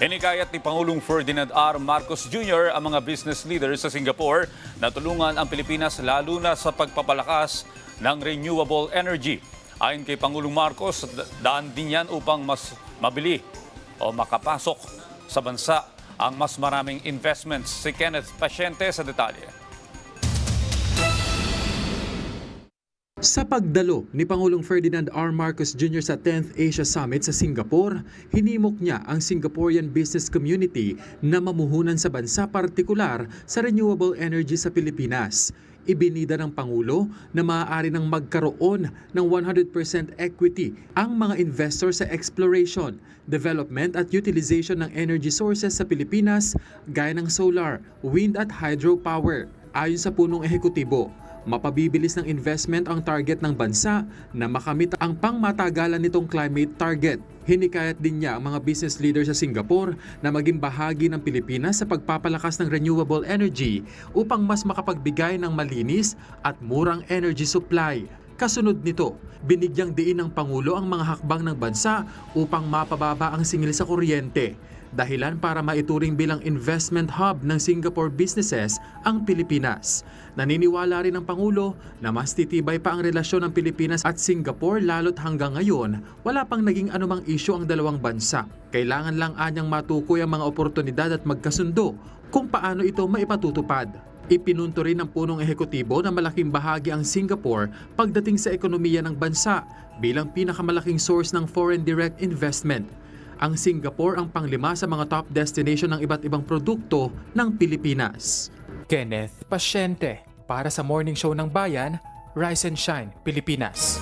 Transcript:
Hinikayat ni Pangulong Ferdinand R. Marcos Jr. ang mga business leaders sa Singapore na tulungan ang Pilipinas lalo na sa pagpapalakas ng renewable energy. Ayon kay Pangulong Marcos, daan din yan upang mas mabili o makapasok sa bansa ang mas maraming investments. Si Kenneth Pasyente sa detalye. Sa pagdalo ni Pangulong Ferdinand R. Marcos Jr. sa 10th Asia Summit sa Singapore, hinimok niya ang Singaporean business community na mamuhunan sa bansa partikular sa renewable energy sa Pilipinas. Ibinida ng Pangulo na maaari nang magkaroon ng 100% equity ang mga investor sa exploration, development at utilization ng energy sources sa Pilipinas gaya ng solar, wind at hydropower. Ayon sa punong ehekutibo, mapabibilis ng investment ang target ng bansa na makamit ang pangmatagalan nitong climate target. Hinikayat din niya ang mga business leaders sa Singapore na maging bahagi ng Pilipinas sa pagpapalakas ng renewable energy upang mas makapagbigay ng malinis at murang energy supply. Kasunod nito, binigyang diin ng Pangulo ang mga hakbang ng bansa upang mapababa ang singil sa kuryente dahilan para maituring bilang investment hub ng Singapore businesses ang Pilipinas. Naniniwala rin ang Pangulo na mas titibay pa ang relasyon ng Pilipinas at Singapore lalo't hanggang ngayon wala pang naging anumang isyu ang dalawang bansa. Kailangan lang anyang matukoy ang mga oportunidad at magkasundo kung paano ito maipatutupad. Ipinunto rin ng punong ehekutibo na malaking bahagi ang Singapore pagdating sa ekonomiya ng bansa bilang pinakamalaking source ng foreign direct investment ang Singapore ang panglima sa mga top destination ng iba't ibang produkto ng Pilipinas. Kenneth Pasyente para sa Morning Show ng Bayan, Rise and Shine, Pilipinas.